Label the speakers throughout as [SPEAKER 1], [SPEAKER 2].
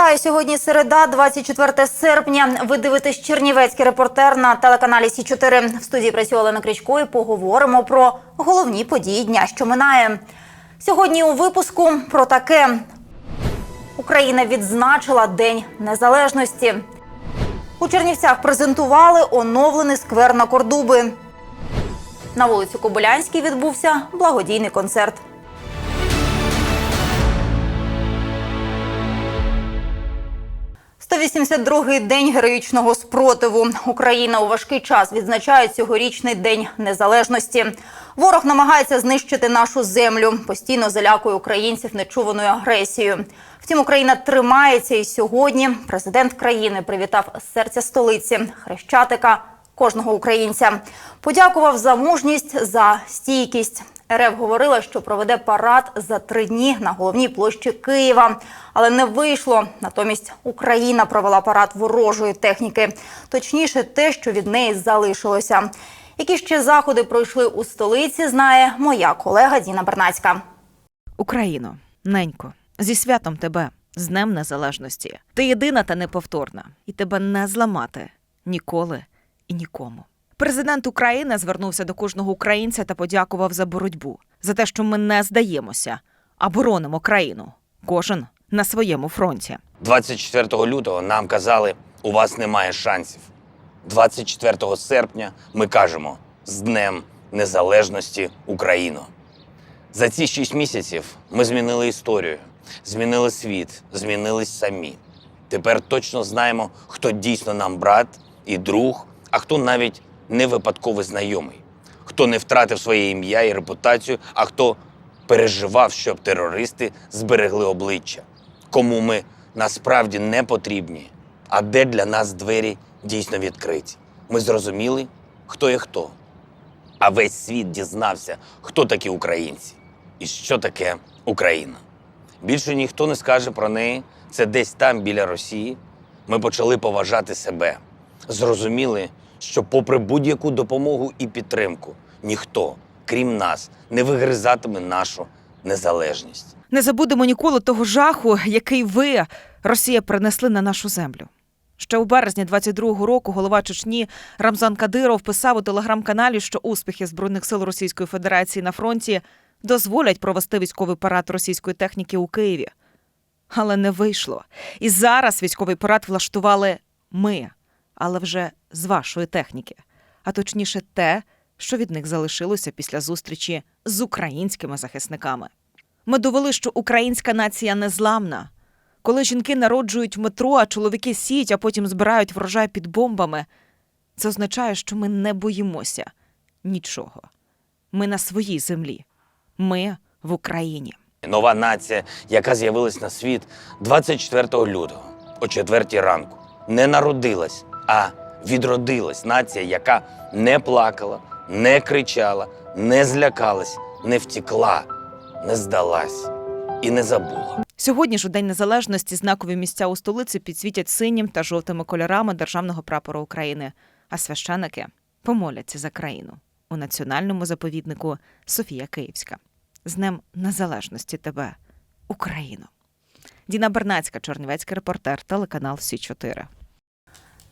[SPEAKER 1] Вітаю сьогодні. Середа, 24 серпня. Ви дивитесь Чернівецький репортер на телеканалі Сі 4 В студії працює Олена Крічко і поговоримо про головні події дня, що минає. Сьогодні у випуску про таке: Україна відзначила День Незалежності. У Чернівцях презентували оновлений сквер на Кордуби. На вулиці Кобилянській відбувся благодійний концерт. «182-й день героїчного спротиву. Україна у важкий час відзначає цьогорічний день незалежності. Ворог намагається знищити нашу землю, постійно залякує українців нечуваною агресією. Втім, Україна тримається і сьогодні президент країни привітав серця столиці Хрещатика кожного українця. Подякував за мужність, за стійкість. РФ говорила, що проведе парад за три дні на головній площі Києва, але не вийшло. Натомість Україна провела парад ворожої техніки, точніше, те, що від неї залишилося. Які ще заходи пройшли у столиці, знає моя колега Діна Бернацька.
[SPEAKER 2] Україно, ненько, зі святом тебе, з Днем Незалежності. Ти єдина та неповторна, і тебе не зламати ніколи і нікому. Президент України звернувся до кожного українця та подякував за боротьбу, за те, що ми не здаємося, а боронимо країну. Кожен на своєму фронті.
[SPEAKER 3] 24 лютого нам казали, у вас немає шансів. 24 серпня ми кажемо з Днем Незалежності Україно. За ці шість місяців ми змінили історію, змінили світ, змінились самі. Тепер точно знаємо, хто дійсно нам брат і друг, а хто навіть не випадковий знайомий, хто не втратив своє ім'я і репутацію, а хто переживав, щоб терористи зберегли обличчя, кому ми насправді не потрібні, а де для нас двері дійсно відкриті. Ми зрозуміли, хто є хто. А весь світ дізнався, хто такі українці і що таке Україна. Більше ніхто не скаже про неї. Це десь там, біля Росії. Ми почали поважати себе. Зрозуміли, що, попри будь-яку допомогу і підтримку, ніхто, крім нас, не вигризатиме нашу незалежність.
[SPEAKER 2] Не забудемо ніколи того жаху, який ви, Росія, принесли на нашу землю. Ще у березні 22-го року голова Чечні Рамзан Кадиров писав у телеграм-каналі, що успіхи збройних сил Російської Федерації на фронті дозволять провести військовий парад російської техніки у Києві. Але не вийшло. І зараз військовий парад влаштували ми, але вже з вашої техніки, а точніше, те, що від них залишилося після зустрічі з українськими захисниками. Ми довели, що українська нація незламна. Коли жінки народжують в метро, а чоловіки сіють, а потім збирають врожай під бомбами, це означає, що ми не боїмося нічого. Ми на своїй землі. Ми в Україні.
[SPEAKER 3] Нова нація, яка з'явилась на світ 24 лютого о 4 ранку, не народилась, а відродилась. Нація, яка не плакала, не кричала, не злякалась, не втікла, не здалась і не забула.
[SPEAKER 2] Сьогодні ж у День Незалежності знакові місця у столиці підсвітять синім та жовтими кольорами державного прапора України, а священики помоляться за країну у національному заповіднику Софія Київська. З Днем Незалежності тебе, Україно. Діна Бернацька, Чернівецький репортер, телеканал Сі 4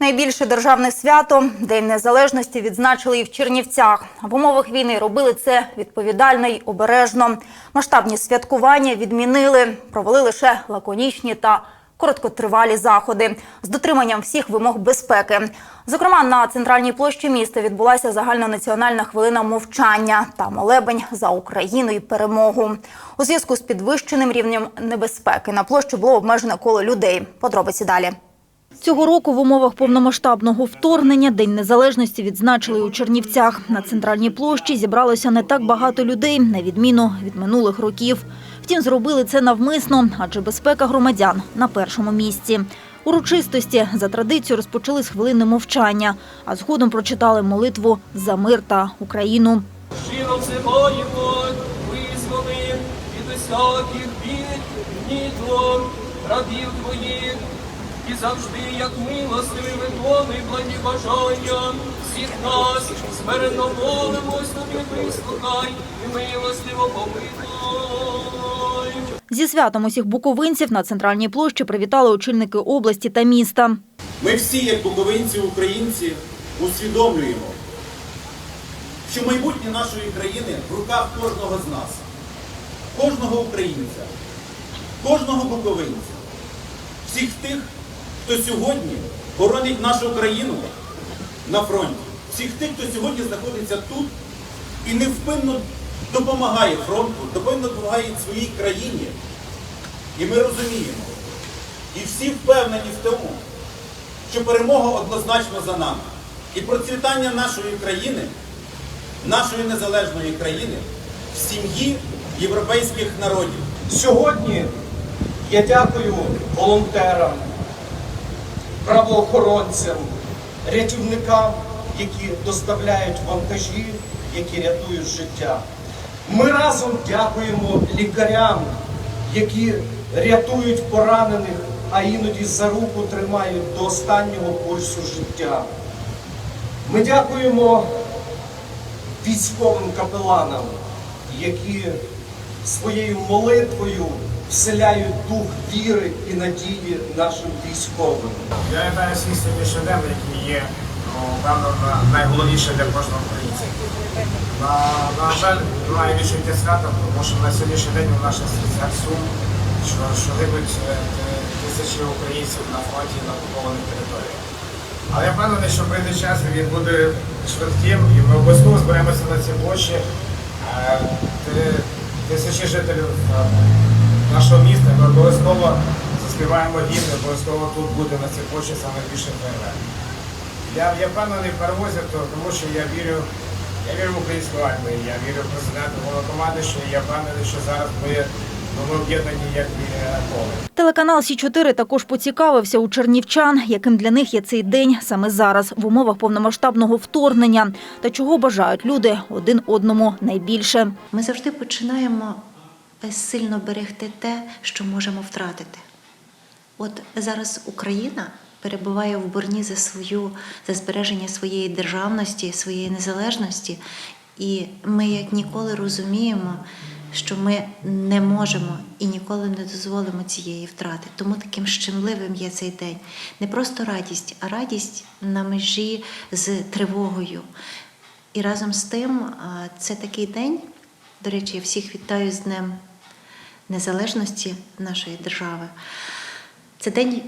[SPEAKER 1] Найбільше державне свято День Незалежності відзначили і в Чернівцях. В умовах війни робили це відповідально й обережно. Масштабні святкування відмінили, провели лише лаконічні та короткотривалі заходи з дотриманням всіх вимог безпеки. Зокрема, на центральній площі міста відбулася загальнонаціональна хвилина мовчання та молебень за Україну і перемогу. У зв'язку з підвищеним рівнем небезпеки на площу було обмежене коло людей. Подробиці далі. Цього року в умовах повномасштабного вторгнення День Незалежності відзначили у Чернівцях. На центральній площі зібралося не так багато людей, на відміну від минулих років. Втім, зробили це навмисно, адже безпека громадян на першому місці. Урочистості за традицією розпочали з хвилини мовчання, а згодом прочитали молитву за мир та Україну.
[SPEAKER 4] Щиро взиваємо, визволи від усяких бід, гнітло, рабів твоїх, і завжди, як милостивий, виконуй благі бажання всіх нас, смиренно молимось, тобі вислухай, і милостиво помилуй.
[SPEAKER 1] Зі святом усіх буковинців на центральній площі привітали очільники області та міста.
[SPEAKER 5] Ми всі, як буковинці, українці, усвідомлюємо, що майбутнє нашої країни в руках кожного з нас, кожного українця, кожного буковинця, всіх тих, хто сьогодні боронить нашу країну на фронті, всіх тих, хто сьогодні знаходиться тут і невпинно допомагає фронту, допомагає допомагає своїй країні. І ми розуміємо, і всі впевнені в тому, що перемога однозначно за нами. І процвітання нашої країни, нашої незалежної країни в сім'ї європейських народів.
[SPEAKER 6] Сьогодні я дякую волонтерам, правоохоронцям, рятівникам, які доставляють вантажі, які рятують життя. Ми разом дякуємо лікарям, які рятують поранених, а іноді за руку тримають до останнього пульсу життя. Ми дякуємо військовим капеланам, які своєю молитвою вселяють дух віри і надії нашим військовим.
[SPEAKER 7] Я вітаю всіх сьогоднішній день, який є ну, певно найголовніше для кожного українця. На, жаль, немає відчуття свята, тому що на сьогоднішній день у наших серцях сум, що, що гибуть е, тисячі українців на фронті на окупованих територіях. Але я впевнений, що прийде час, він буде швидким, і ми обов'язково зберемося на цій площі. Е, Тисячі жителів е, нашого міста, ми обов'язково заспіваємо гімн, обов'язково тут буде на цій площі саме більше фейерверк. Я, я впевнений в перемозі, тому що я вірю, я вірю в українську армію, я вірю в президента головнокомандуючого, і я впевнений, що зараз ми, ну, ми об'єднані як ніколи.
[SPEAKER 1] Телеканал Сі 4 також поцікавився у чернівчан, яким для них є цей день саме зараз в умовах повномасштабного вторгнення та чого бажають люди один одному найбільше.
[SPEAKER 8] Ми завжди починаємо сильно берегти те, що можемо втратити. От зараз Україна перебуває в борні за свою за збереження своєї державності, своєї незалежності, і ми як ніколи розуміємо, що ми не можемо і ніколи не дозволимо цієї втрати. Тому таким щемливим є цей день. Не просто радість, а радість на межі з тривогою. І разом з тим, це такий день. До речі, я всіх вітаю з Днем Незалежності нашої держави. Це день,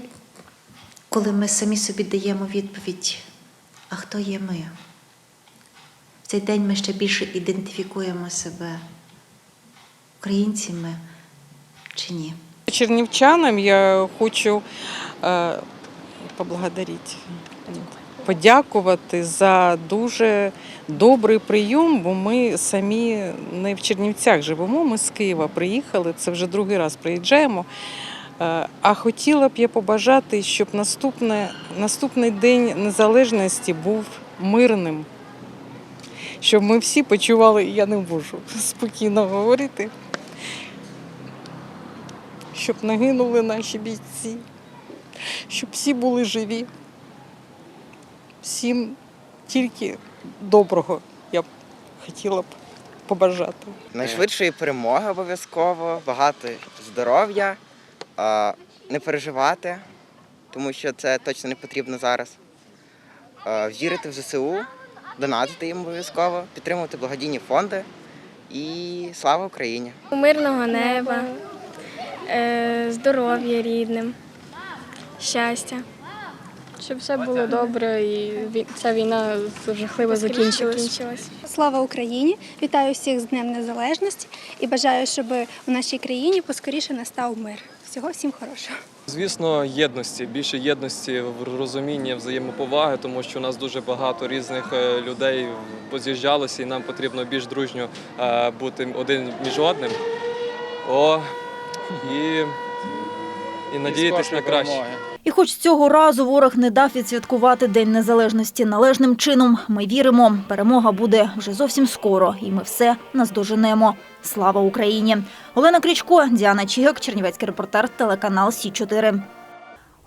[SPEAKER 8] коли ми самі собі даємо відповідь, а хто є ми? В цей день ми ще більше ідентифікуємо себе українцями чи ні.
[SPEAKER 9] Чернівчанам я хочу е, поблагодарити, подякувати за дуже добрий прийом, бо ми самі не в Чернівцях живемо, ми з Києва приїхали, це вже другий раз приїжджаємо. Е, А хотіла б я побажати, щоб наступне, наступний день незалежності був мирним. Щоб ми всі почували, я не можу спокійно говорити, щоб не гинули наші бійці, щоб всі були живі. Всім тільки доброго я б хотіла б побажати.
[SPEAKER 10] Найшвидшої перемоги обов'язково, багато здоров'я, не переживати, тому що це точно не потрібно зараз. Вірити в ЗСУ, донатити їм обов'язково, підтримувати благодійні фонди і слава Україні!
[SPEAKER 11] Мирного неба, е, здоров'я рідним, щастя.
[SPEAKER 12] Щоб все було добре і ця війна жахливо закінчилась.
[SPEAKER 11] Слава Україні! Вітаю всіх з Днем Незалежності і бажаю, щоб у нашій країні поскоріше настав мир. Всього всім хорошого.
[SPEAKER 4] Звісно, єдності, більше єдності в розумінні, взаємоповаги, тому що у нас дуже багато різних е, людей поз'їжджалося, і нам потрібно більш дружньо е, бути один між одним. О, і, і надіятись на краще.
[SPEAKER 1] І хоч цього разу ворог не дав відсвяткувати День Незалежності належним чином, ми віримо, перемога буде вже зовсім скоро, і ми все наздоженемо. Слава Україні! Олена Крічко, Діана Чігак, Чернівецький репортер, телеканал Сі 4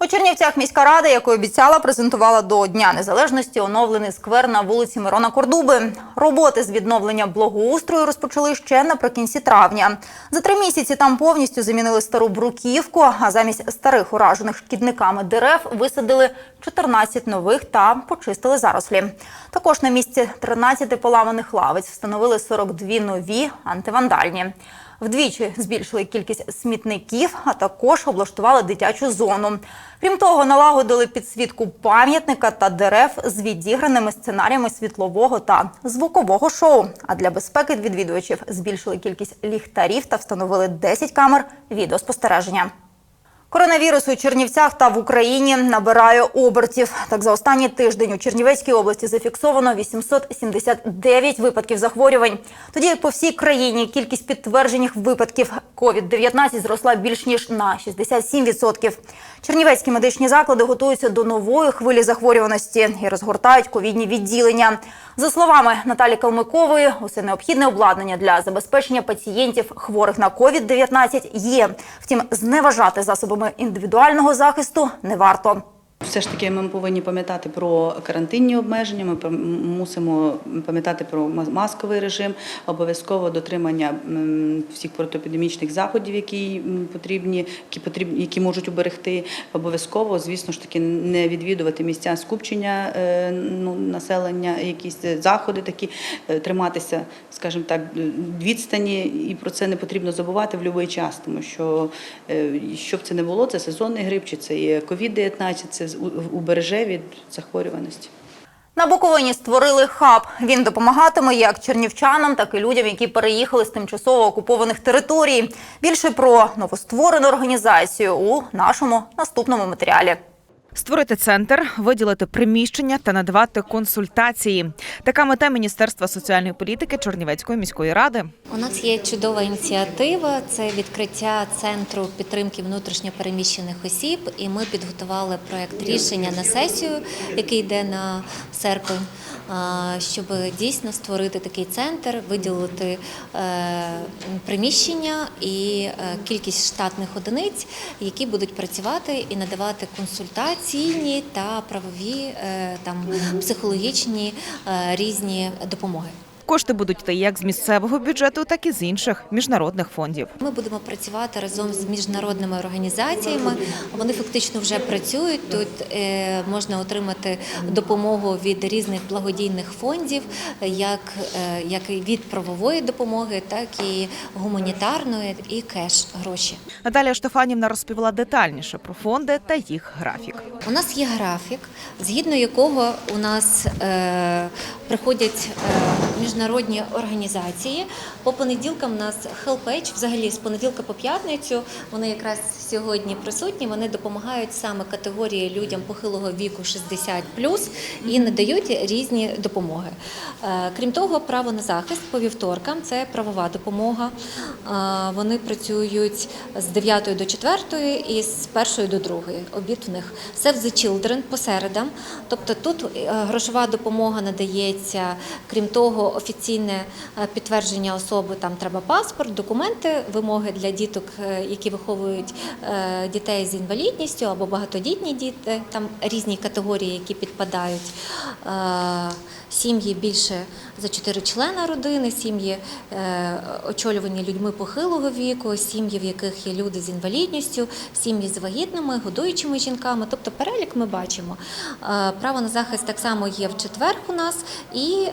[SPEAKER 1] У Чернівцях міська рада, яку обіцяла, презентувала до Дня Незалежності оновлений сквер на вулиці Мирона Кордуби. Роботи з відновлення благоустрою розпочали ще наприкінці травня. За три місяці там повністю замінили стару бруківку, а замість старих уражених шкідниками дерев висадили 14 нових та почистили зарослі. Також на місці 13 поламаних лавиць встановили 42 нові антивандальні. Вдвічі збільшили кількість смітників, а також облаштували дитячу зону. Крім того, налагодили підсвітку пам'ятника та дерев з відіграними сценаріями світлового та звукового шоу. А для безпеки відвідувачів збільшили кількість ліхтарів та встановили 10 камер відеоспостереження. Коронавірус у Чернівцях та в Україні набирає обертів. Так, за останній тиждень у Чернівецькій області зафіксовано 879 випадків захворювань. Тоді по всій країні кількість підтверджених випадків COVID-19 зросла більш ніж на 67%. Чернівецькі медичні заклади готуються до нової хвилі захворюваності і розгортають ковідні відділення. За словами Наталі Калмикової, усе необхідне обладнання для забезпечення пацієнтів хворих на COVID-19 є. Втім, зневажати засобами індивідуального захисту не варто.
[SPEAKER 13] Все ж таки, ми повинні пам'ятати про карантинні обмеження. Ми мусимо пам'ятати про ма- масковий режим, обов'язково дотримання всіх протиепідемічних заходів, які потрібні, які потрібні, які можуть уберегти. Обов'язково, звісно ж таки, не відвідувати місця скупчення е, ну, населення, якісь заходи такі, е, триматися, скажімо так, відстані, і про це не потрібно забувати в будь-який час, тому що е, що б це не було, це сезонний грип, чи це є COVID-19, це у- убереже від захворюваності.
[SPEAKER 1] На Буковині створили хаб. Він допомагатиме як чернівчанам, так і людям, які переїхали з тимчасово окупованих територій. Більше про новостворену організацію у нашому наступному матеріалі.
[SPEAKER 2] Створити центр, виділити приміщення та надавати консультації. Така мета Міністерства соціальної політики Чернівецької міської ради.
[SPEAKER 14] У нас є чудова ініціатива. Це відкриття центру підтримки внутрішньопереміщених осіб. І ми підготували проект рішення на сесію, який йде на серпень, щоб дійсно створити такий центр, виділити е, приміщення і е, кількість штатних одиниць, які будуть працювати і надавати консультаційні та правові е, там психологічні е, різні допомоги.
[SPEAKER 2] Кошти будуть йти як з місцевого бюджету, так і з інших міжнародних фондів.
[SPEAKER 14] Ми будемо працювати разом з міжнародними організаціями. Вони фактично вже працюють. Тут е, можна отримати допомогу від різних благодійних фондів, як, е, як від правової допомоги, так і гуманітарної, і кеш гроші.
[SPEAKER 2] Наталія Штефанівна розповіла детальніше про фонди та їх графік.
[SPEAKER 14] У нас є графік, згідно якого у нас е, приходять е, міжнародні організації. По понеділкам у нас HelpAge, взагалі з понеділка по п'ятницю. Вони якраз сьогодні присутні. Вони допомагають саме категорії людям похилого віку 60+, і надають різні допомоги. Е, крім того, право на захист по вівторкам це правова допомога. Е, вони працюють з 9 до 4 і з 1 до 2. Обід в них Save the Children по середам. Тобто тут е, грошова допомога надається, крім того, офіційне е, підтвердження особи, там треба паспорт, документи, вимоги для діток, е, які виховують е, дітей з інвалідністю або багатодітні діти, там різні категорії, які підпадають. Сім'ї більше за чотири члена родини, сім'ї очолювані людьми похилого віку, сім'ї, в яких є люди з інвалідністю, сім'ї з вагітними, годуючими жінками. Тобто перелік ми бачимо. Право на захист так само є в четвер у нас, і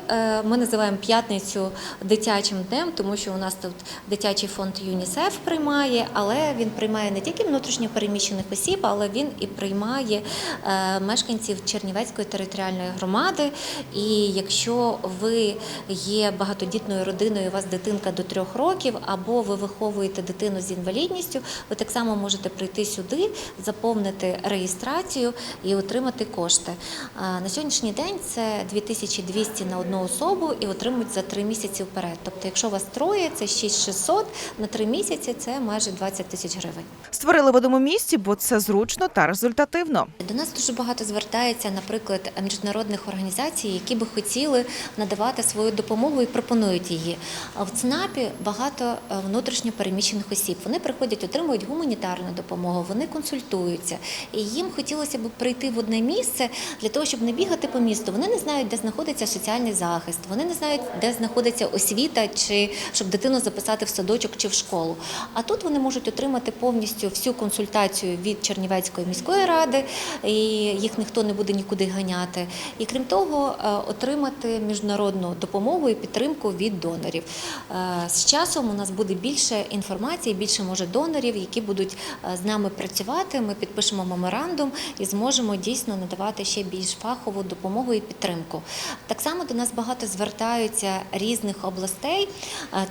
[SPEAKER 14] ми називаємо п'ятницю дитячим днем, тому що у нас тут дитячий фонд ЮНІСЕФ приймає, але він приймає не тільки внутрішньо переміщених осіб, але він і приймає е, мешканців Чернівецької територіальної громади. І якщо ви є багатодітною родиною, у вас дитинка до трьох років, або ви виховуєте дитину з інвалідністю, ви так само можете прийти сюди, заповнити реєстрацію і отримати кошти. А На сьогоднішній день це 2200 на одну особу, і отримують за три місяці вперед. Тобто, якщо вас троє, це 6600, на три місяці це майже 20 тисяч гривень.
[SPEAKER 2] Створили в одному місці, бо це зручно та результативно.
[SPEAKER 14] До нас дуже багато звертається, наприклад, міжнародних організацій, які би хотіли надавати свою допомогу і пропонують її. В ЦНАПі багато е, внутрішньо переміщених осіб. Вони приходять, отримують гуманітарну допомогу, вони консультуються. І їм хотілося б прийти в одне місце для того, щоб не бігати по місту. Вони не знають, де знаходиться соціальний захист, вони не знають, де знаходиться освіта, чи щоб дитину записати в садочок чи в школу. А тут вони можуть отримати повністю всю консультацію від Чернівецької міської ради, і їх ніхто не буде нікуди ганяти. І крім того, е, отримати міжнародну допомогу і підтримку від донорів. Е, З часом у нас буде більше інформації, більше може донорів, які будуть е, з нами працювати. Ми підпишемо меморандум і зможемо дійсно надавати ще більш фахову допомогу і підтримку. Так само до нас багато звертаються різних областей.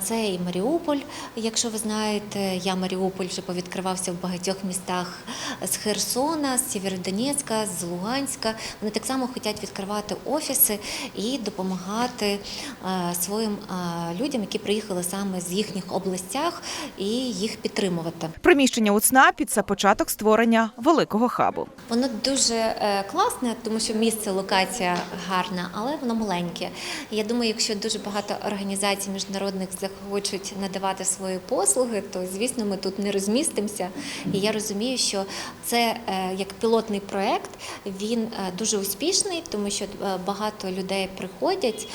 [SPEAKER 14] Це і Маріуполь, якщо ви знаєте, я Маріуполь вже повідкривався в багатьох містах з Херсона, з Сєвєродонецька, з Луганська. Вони так само хочуть відкривати офіси і допомагати своїм людям, які приїхали саме з їхніх областях, і їх підтримувати.
[SPEAKER 2] Приміщення у ЦНАПі це початок створення великого хабу.
[SPEAKER 14] Воно дуже е, класне, тому що місце, локація гарна, але воно маленьке. Я думаю, якщо дуже багато організацій міжнародних захочуть надавати свої послуги, то звісно ми тут не розмістимося. І я розумію, що це е, як пілотний проект, він е, дуже успішний, тому що е, багато людей приходять,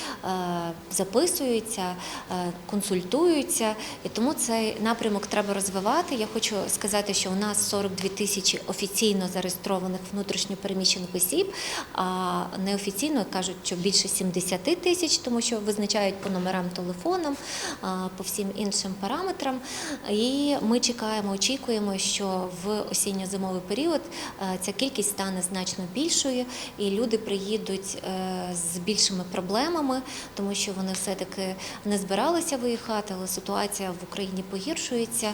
[SPEAKER 14] записуються, консультуються, і тому цей напрямок треба розвивати. Я хочу сказати, що у нас 42 тисячі офіційно зареєстрованих внутрішньопереміщених осіб, а неофіційно кажуть, що більше 70 тисяч, тому що визначають по номерам телефоном, а, по всім іншим параметрам. І ми чекаємо, очікуємо, що в осінньо-зимовий період ця кількість стане значно більшою, і люди приїдуть е, з більшими проблемами, тому що вони все-таки не збиралися виїхати, але ситуація в Україні погіршується.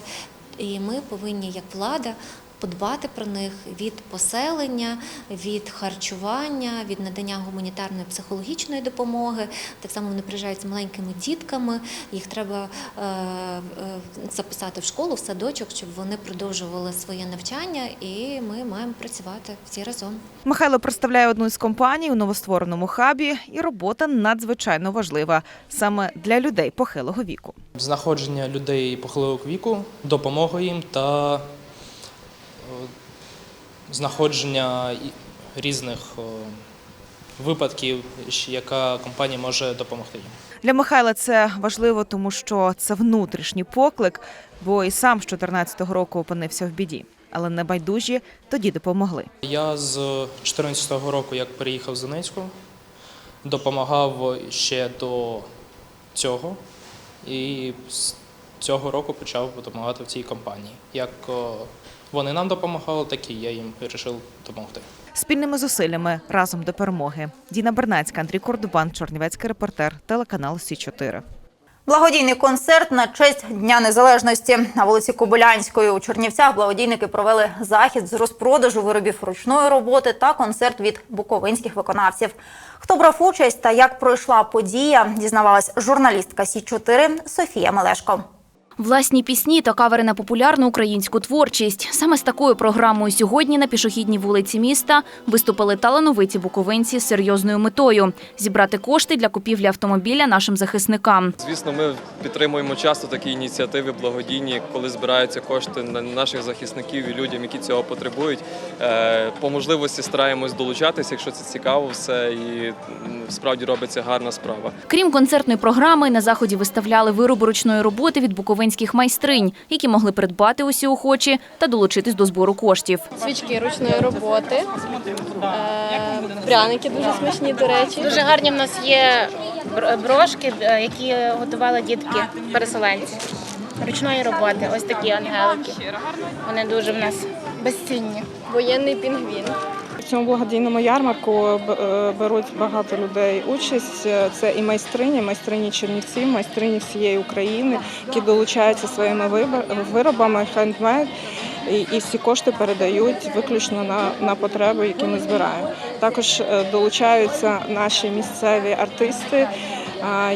[SPEAKER 14] І ми повинні, як влада, подбати про них від поселення, від харчування, від надання гуманітарної психологічної допомоги. Так само вони приїжджають з маленькими дітками. Їх треба е, е, записати в школу, в садочок, щоб вони продовжували своє навчання, і ми маємо працювати всі разом.
[SPEAKER 2] Михайло представляє одну із компаній у новоствореному хабі, і робота надзвичайно важлива саме для людей похилого віку.
[SPEAKER 15] знаходження людей похилого віку, допомога їм та знаходження різних е, випадків, яка компанія може допомогти їм.
[SPEAKER 2] Для Михайла це важливо, тому що це внутрішній поклик, бо і сам з 14-го року опинився в біді. Але небайдужі тоді допомогли.
[SPEAKER 15] Я з 2014 року, як переїхав з Донецьку, допомагав ще до цього, і з цього року почав допомагати в цій компанії. Як е, вони нам допомагали, так і я їм вирішив допомогти.
[SPEAKER 2] Спільними зусиллями разом до перемоги. Діна Бернацька, Андрій Кордубан, Чорнівецький репортер, телеканал Сі 4
[SPEAKER 1] Благодійний концерт на честь Дня Незалежності на вулиці Кобилянської у Чернівцях. Благодійники провели захід з розпродажу виробів ручної роботи та концерт від буковинських виконавців. Хто брав участь та як пройшла подія, дізнавалась журналістка Сі 4 Софія Мелешко.
[SPEAKER 16] Власні пісні та кавери на популярну українську творчість. Саме з такою програмою сьогодні на пішохідній вулиці міста виступили талановиті буковинці з серйозною метою зібрати кошти для купівлі автомобіля нашим захисникам.
[SPEAKER 4] Звісно, ми підтримуємо часто такі ініціативи благодійні, коли збираються кошти на наших захисників і людям, які цього потребують. Е, По можливості стараємось долучатися, якщо це цікаво, все і справді робиться гарна справа.
[SPEAKER 16] Крім концертної програми, на заході виставляли вироби ручної роботи від буковинських майстринь, які могли придбати усі охочі та долучитись до збору коштів.
[SPEAKER 12] Свічки ручної роботи, е, пряники дуже смачні, до речі.
[SPEAKER 17] Дуже гарні в нас є брошки, е, які готували дітки переселенці. Ручної роботи, ось такі ангелики. Вони дуже в нас безцінні.
[SPEAKER 12] Воєнний пінгвін.
[SPEAKER 18] Цьому благодійному ярмарку б- е, беруть багато людей участь. Е, Це і майстрині, майстрині Чернівців, майстрині всієї України, які долучаються своїми виробами хендмейд. і, всі кошти передають виключно на, на потреби, які ми збираємо. Також е, долучаються наші місцеві артисти,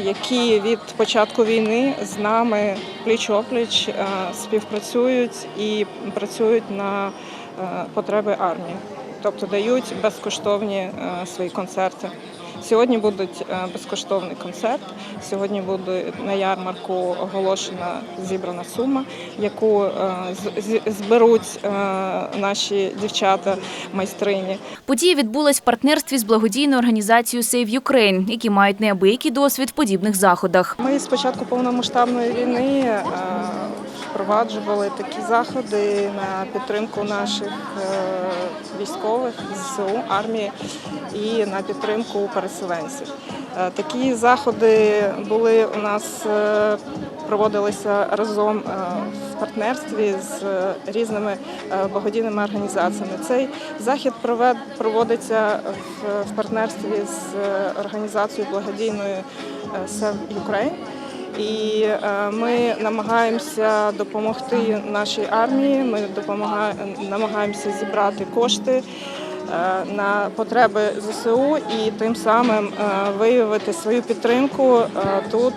[SPEAKER 18] які від початку війни з нами пліч-опліч е, співпрацюють і працюють на е, потреби армії, тобто дають безкоштовні е, свої концерти. Сьогодні буде безкоштовний концерт. Сьогодні буде на ярмарку оголошена зібрана сума, яку е, зберуть е, наші дівчата майстрині.
[SPEAKER 16] Подія відбулась в партнерстві з благодійною організацією Save Ukraine, які мають неабиякий досвід в подібних заходах.
[SPEAKER 18] Ми з початку повномасштабної війни е, впроваджували такі заходи на підтримку наших е, військових ЗСУ, армії і на підтримку переселенців. Е, Такі заходи були у нас е, проводилися разом в партнерстві з різними благодійними організаціями. Цей захід проводиться в- партнерстві з організацією благодійною Save Ukraine. І е, ми намагаємося допомогти нашій армії. Ми допомагаємо намагаємося зібрати кошти е, на потреби ЗСУ і тим самим е, виявити свою підтримку тут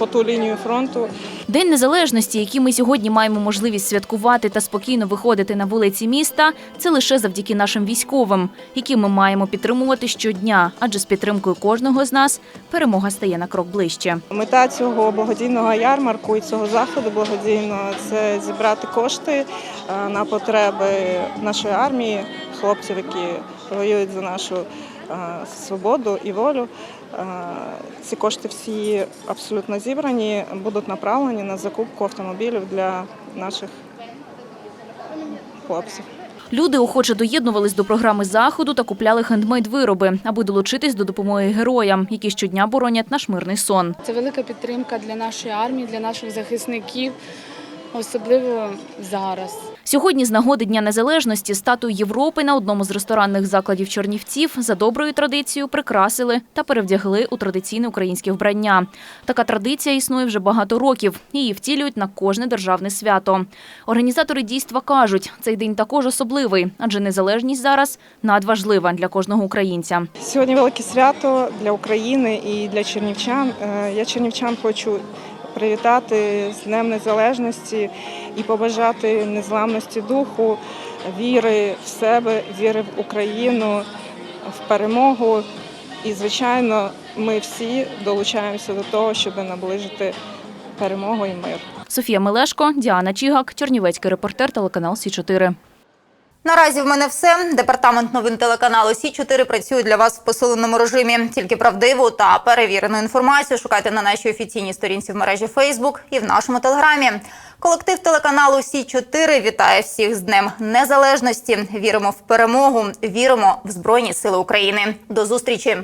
[SPEAKER 18] по ту лінію фронту.
[SPEAKER 16] День незалежності, який ми сьогодні маємо можливість святкувати та спокійно виходити на вулиці міста, це лише завдяки нашим військовим, які ми маємо підтримувати щодня. Адже з підтримкою кожного з нас перемога стає на крок ближче.
[SPEAKER 18] Мета цього благодійного ярмарку і цього заходу благодійного це зібрати кошти е, на потреби нашої армії, хлопців, які воюють за нашу свободу і волю. Е, Ці кошти всі абсолютно зібрані, будуть направлені на закупку автомобілів для наших хлопців.
[SPEAKER 16] Люди охоче доєднувались до програми заходу та купляли хендмейд-вироби, аби долучитись до допомоги героям, які щодня боронять наш мирний сон.
[SPEAKER 12] Це велика підтримка для нашої армії, для наших захисників, особливо зараз.
[SPEAKER 16] Сьогодні з нагоди Дня Незалежності статую Європи на одному з ресторанних закладів Чернівців за доброю традицією прикрасили та перевдягли у традиційне українське вбрання. Така традиція існує вже багато років. Її втілюють на кожне державне свято. Організатори дійства кажуть, цей день також особливий, адже незалежність зараз надважлива для кожного українця.
[SPEAKER 18] Сьогодні велике свято для України і для чернівчан. Е, Я чернівчан хочу привітати з Днем Незалежності і побажати незламності духу, віри в себе, віри в Україну, в перемогу. І, звичайно, ми всі долучаємося до того, щоб наближити перемогу і мир.
[SPEAKER 16] Софія Мелешко, Діана Чігак, Чернівецький репортер, телеканал Сі 4
[SPEAKER 1] Наразі в мене все. Департамент новин телеканалу Сі 4 працює для вас в посиленому режимі. Тільки правдиву та перевірену інформацію шукайте на нашій офіційній сторінці в мережі Фейсбук і в нашому телеграмі. Колектив телеканалу Сі 4 вітає всіх з Днем Незалежності. Віримо в перемогу, віримо в Збройні Сили України. До зустрічі.